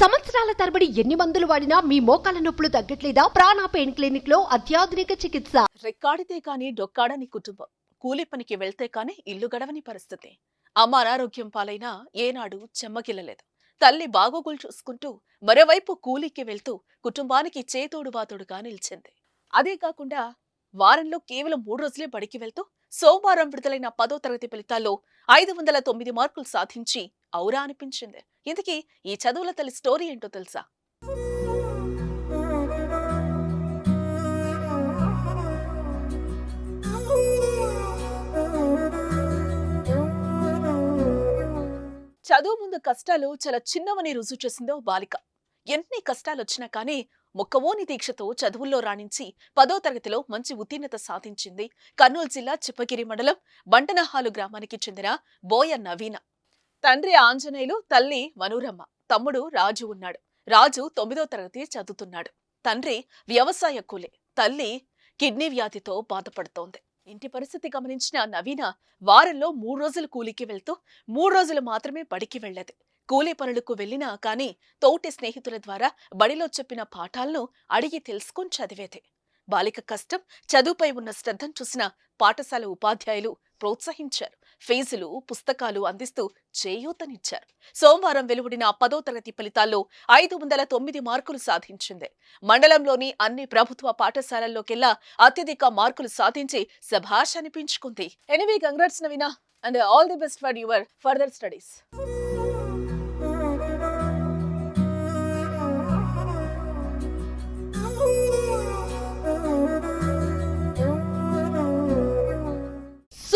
సంవత్సరాల తరబడి ఎన్ని మందులు వాడినా మీ మోకాల నొప్పులు తగ్గట్లేదా? ప్రాణ పెయిన్ క్లినిక్లో అత్యాధునిక చికిత్స. రెక్కాడితే కాని డొక్కాడని కుటుంబం. కూలి పనికి వెళ్తే కాని ఇల్లు గడవని పరిస్థితి. అమ్మ అనారోగ్యం పాలైనా ఏనాడు చెమ్మగిల్లలేదు. తల్లి బాగోగులు చూసుకుంటూ మరోవైపు కూలికి వెళ్తూ కుటుంబానికి చేతోడు బాతోడుగా నిలిచింది. అదే కాకుండా వారంలో కేవలం మూడు రోజులే బడికి వెళ్తూ సోమవారం విడుదలైన పదో తరగతి ఫలితాల్లో ఐదు వందల తొమ్మిది మార్కులు సాధించి ఔరా అనిపించింది. ఇంతకీ ఈ చదువుల తల్లి స్టోరీ ఏంటో తెలుసా? చదువు ముందు కష్టాలు చాలా చిన్నవని రుజువు చేసిందో బాలిక. ఎన్ని కష్టాలు వచ్చినా కానీ మొక్కవోని దీక్షతో చదువుల్లో రాణించి పదో తరగతిలో మంచి ఉత్తీర్ణత సాధించింది కర్నూలు జిల్లా చిప్పగిరి మండలం బంటనహాలు గ్రామానికి చెందిన బోయ నవీన. తండ్రి ఆంజనేయులు తల్లి వనూరమ్మ తమ్ముడు రాజు ఉన్నాడు. రాజు తొమ్మిదో తరగతి చదువుతున్నాడు. తండ్రి వ్యవసాయ కూలే. తల్లి కిడ్నీ వ్యాధితో బాధపడుతోంది. ఇంటి పరిస్థితి గమనించిన నవీన వారంలో మూడు రోజులు కూలికి వెళ్తూ మూడు రోజులు మాత్రమే బడికి వెళ్ళేది. కూలీ పనులకు వెళ్ళినా కానీ తోటి స్నేహితుల ద్వారా బడిలో చెప్పిన పాఠాలను అడిగి తెలుసుకొని చదివేది. బాలిక కష్టం చదువుపై ఉన్న శ్రద్ధను చూసిన పాఠశాల ఉపాధ్యాయులు ప్రోత్సహించారు. ఫీజులు పుస్తకాలు అందిస్తూ చేయూతనిచ్చారు. సోమవారం వెలువడిన పదో తరగతి ఫలితాల్లో ఐదు వందల తొమ్మిది మార్కులు సాధించింది. మండలంలోని అన్ని ప్రభుత్వ పాఠశాలల్లోకెల్లా అత్యధిక మార్కులు సాధించి శభాష్ అనిపించుకుంది. Anyway congrats Naveena and all the best for your further studies.